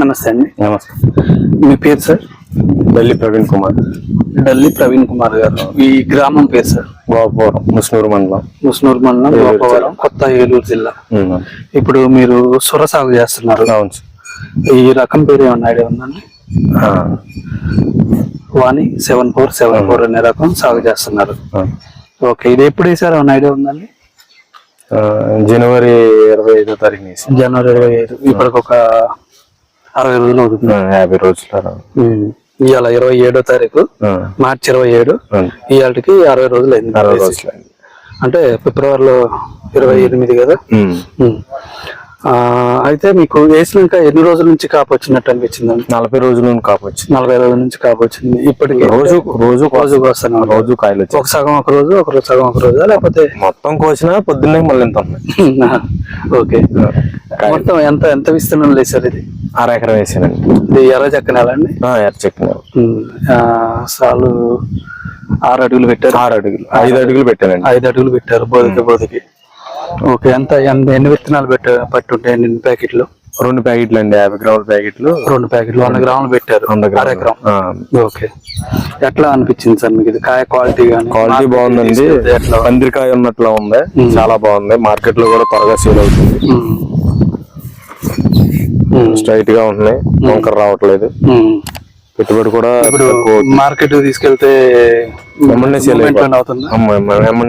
నమస్తే అండి. నమస్కారం మీ పేరు సార్? ఢిల్లీ ప్రవీణ్ కుమార్. డల్లి ప్రవీణ్ కుమార్ గారు. ఈ గ్రామం పేరు సార్? గోపవరం ముస్నూరు మండలం. ముస్నూరు మండలం గోపవరం కొత్త ఏలూరు జిల్లా. ఇప్పుడు మీరు సొర సాగు చేస్తున్నారు. అవును సార్. ఈ రకం పేరు ఏమన్నా ఐడియా ఉందండి? Vani seven four seven four అనే రకం సాగు చేస్తున్నారు. ఓకే ఇది ఎప్పుడు వేసారు? ఏమన్నా ఐడియా ఉందండి? జనవరి ఇరవై ఐదో తారీఖు జనవరి ఇరవై ఐదు. ఇప్పటికి ఒక అరవై రోజులు అవుతుంది. యాభై రోజులు. ఇవాళ ఇరవై ఏడో తారీఖు మార్చి ఇరవై ఏడు. ఇవాళకి అరవై రోజులు అయింది. అరవై. రోజులు అంటే ఫిబ్రవరిలో ఇరవై ఎనిమిది కదా? అయితే మీకు వేసినాక ఎన్ని రోజుల నుంచి కాపు వచ్చినట్టు అనిపించిందండి నలభై రోజులు కాపు వచ్చింది. నలభై రోజుల నుంచి కాపు వచ్చింది. ఇప్పటికి రోజు రోజు రోజు కోస్తాను రోజు కాయలు ఒక సగం ఒక రోజు ఒక రోజు సగం ఒక రోజు లేకపోతే మొత్తం కోసినా పొద్దున్నే మళ్ళీ ఎంత ఓకే. మొత్తం ఎంత ఎంత విస్తీర్ణం లేదు సార్ ఇది? అర ఎకరం వేసానండి. ఇది ఎర్ర చక్కనేలండి ఎర్ర చెక్కిన సాలు ఆరు అడుగులు పెట్టారు. ఆరు అడుగులు. ఐదు అడుగులు పెట్టానండి. ఐదు అడుగులు పెట్టారు బోధకి బోధకి. ఓకే ఎంత ఎన్ని విత్తనాలు పెట్ట పట్టుంటాయి ఎన్ని ప్యాకెట్లు? రెండు ప్యాకెట్లు అండి యాభై గ్రాముల ప్యాకెట్లు. రెండు ప్యాకెట్లు వంద గ్రాములు పెట్టారు. వంద అర గ్రాములు ఓకే. ఎట్లా అనిపించింది సార్ మీకు ఇది? కాయ క్వాలిటీ క్వాలిటీ బాగుందండి. ఎట్లా? పందిరికాయ ఉన్నట్లు ఉంది. చాలా బాగుంది. మార్కెట్లో కూడా త్వరగా సేల్ అవుతుంది. స్ట్రైట్గా ఉంటున్నాయి. వంకర రావట్లేదు. పెట్టుబడి కూడా ఇప్పుడు మార్కెట్ తీసుకెళ్తే సేల్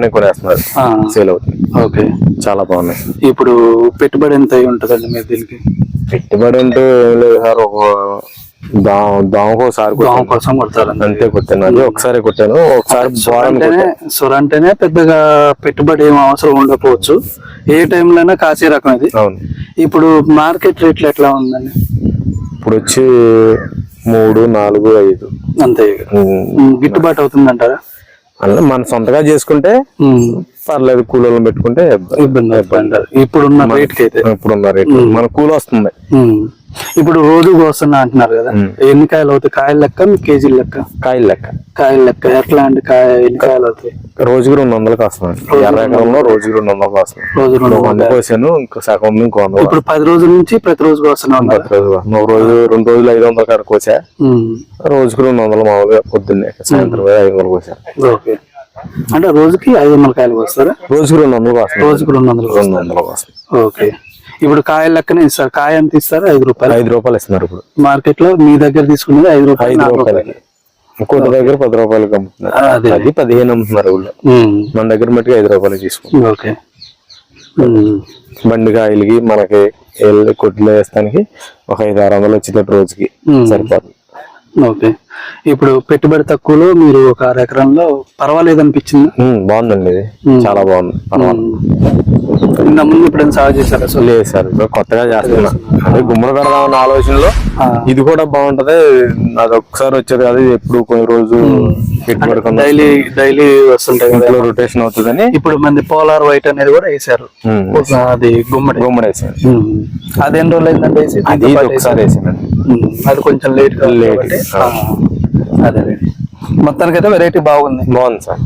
కొనేస్తున్నారు ఆ. సేల్ అవుతుంది. ఓకే. చాలా బాగున్నాయి. ఇప్పుడు పెట్టుబడి ఎంత అయి ఉంటుందండి మీరు దీనికి? పెట్టుబడి అంటే ఏం లేదు సార్ ఒక దోమ. కోసం కొడతారు అంతే కొట్టాను. ఒకసారి కొట్టాను. ఒకసారి సొర అంటేనే పెద్దగా పెట్టుబడి ఏం అవసరం ఉండకపోవచ్చు. ఏ టైంలో అయినా కాసే రకం ఇది. అవును. ఇప్పుడు మార్కెట్ రేట్లు ఎట్లా ఉందండి? ఇప్పుడు వచ్చి మూడు నాలుగు ఐదు. అంతే గిట్టుబాటు అవుతుందంటారా? అలా మన సొంతగా చేసుకుంటే పర్లేదు కూలీలను పెట్టుకుంటే ఇబ్బంది. అవుతుంది ఇప్పుడున్న రేట్కి అయితే. ఇప్పుడున్న రేట్ మన కూలి వస్తుంది. ఇప్పుడు రోజు కోస్తున్నా అంటున్నారు కదా. ఎన్ని కాయలు అవుతాయి? కాయల లెక్క కేజీల లెక్క? కాయలు లెక్క. కాయల లెక్క. ఎట్లా అండి? కాయ ఎన్ని కాయలు అవుతాయి? రోజుకి రెండు వందలకు వస్తుంది ఎర్ర ఎకరంలో రోజుకి రెండు వందలకు వస్తుంది రోజు రెండు కోసాను ఇంకో సగం ఇంకో వంద ఇప్పుడు పది రోజుల నుంచి ప్రతి రోజు కోస్తున్నా ఉన్నారు పది రోజులు ఒక రోజు రెండు రోజులు ఐదు వందల కాడ కోసా. రోజుకి రెండు వందలు మామూలుగా పొద్దున్నే సాయంత్రం ఐదు వందలు కోసా. ఓకే. అంటే రోజుకి ఐదు వందల కాయలు కోస్తారా? రోజుకి రెండు వందలు వస్తుంది రోజుకి రెండు వందలు రెండు వందలు ఓకే. ఇప్పుడు కాయల లెక్కనే ఇస్తారు కాయ ఎంత ఇస్తారు? ఐదు రూపాయలు? ఐదు రూపాయలు ఇస్తున్నారు ఇప్పుడు. మార్కెట్లో మీ దగ్గర తీసుకునేది ఐదు రూపాయలు ఐదు నాలుగు ఇంకొక దగ్గర పది రూపాయలకి అమ్ముతున్నారు అదే. పదిహేను అమ్ముతున్నారు ఊళ్ళో. మన దగ్గర మట్టుకు ఐదు రూపాయలకి తీసుకుంటాం. ఓకే. ఉమ్. బండి కాయలకి మనకి కొట్లో వేస్తానికి ఒక ఐదు ఆరు వందలు వచ్చేటట్టు రోజుకి. సరిపోతుంది. ఓకే. ఇప్పుడు పెట్టుబడి తక్కువలో మీరు ఒక అర ఎకరంలో పర్వాలేదు అనిపించింది బాగుందండి ఇది. చాలా బాగుంది. పర్వాలేదు. ఇంత ముందు ఎప్పుడైనా సాగు చేశారు? అసలు లేదు సార్ ఇప్పుడు కొత్తగా చేస్తున్నా. అదే గుమ్మడి పెడదామన్న ఆలోచనలో. ఇది కూడా బాగుంటది. అది ఒక్కసారి వచ్చేది కాదు ఇది ఎప్పుడు కొన్ని రోజు డైలీ డైలీ వస్తుంటాయి కదా. ఇంట్లో రొటేషన్ అవుతుందని. ఇప్పుడు మంది పోలార్ వైట్ అనేది కూడా వేసారు అది గుమ్మడి. గుమ్మడి. అది ఎన్ని రోజులు అయిందంటే వేసి అది ఒకసారి. అది కొంచెం లేట్ Late. అదే మొత్తానికి అయితే వెరైటీ బాగుంది. బాగుంది సార్.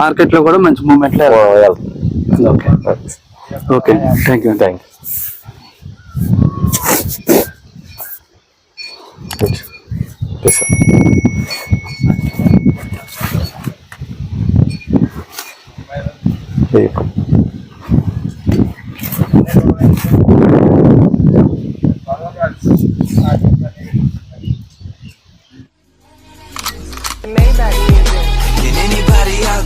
మార్కెట్లో కూడా మంచి మూమెంట్ వెళ్తుంది. okay okay thank you thank you sir Can anybody out